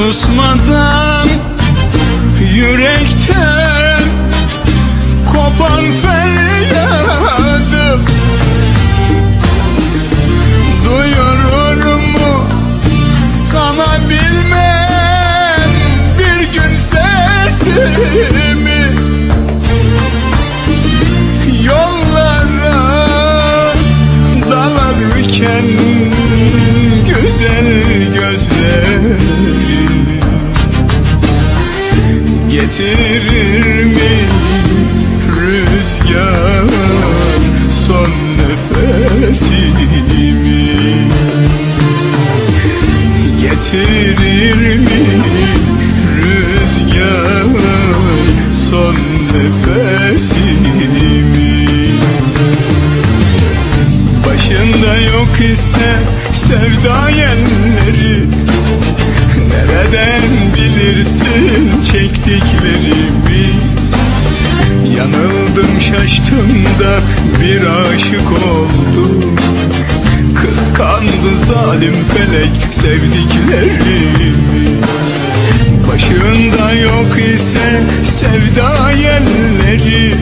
Susmadan yürekten kopan feryadım Duyurur mu sana bilmem bir gün sesimi Getirir mi? Rüzgar son nefesimi Getirir mi? Rüzgar son nefesimi Başında yok ise sevda yelleri Yanıldım şaştım da bir aşık oldum. Kıskandı zalim felek sevdiklerimi. Başında yok ise sevda yelleri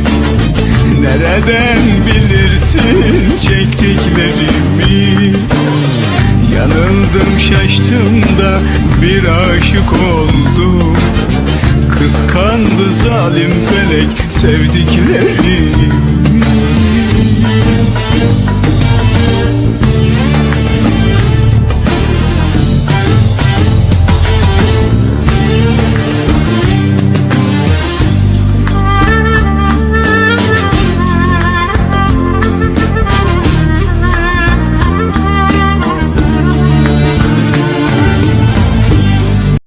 Nereden bilirsin çektiklerimi? Yanıldım şaştım da bir aşık oldum Kıskandı zalim felek sevdiklerimi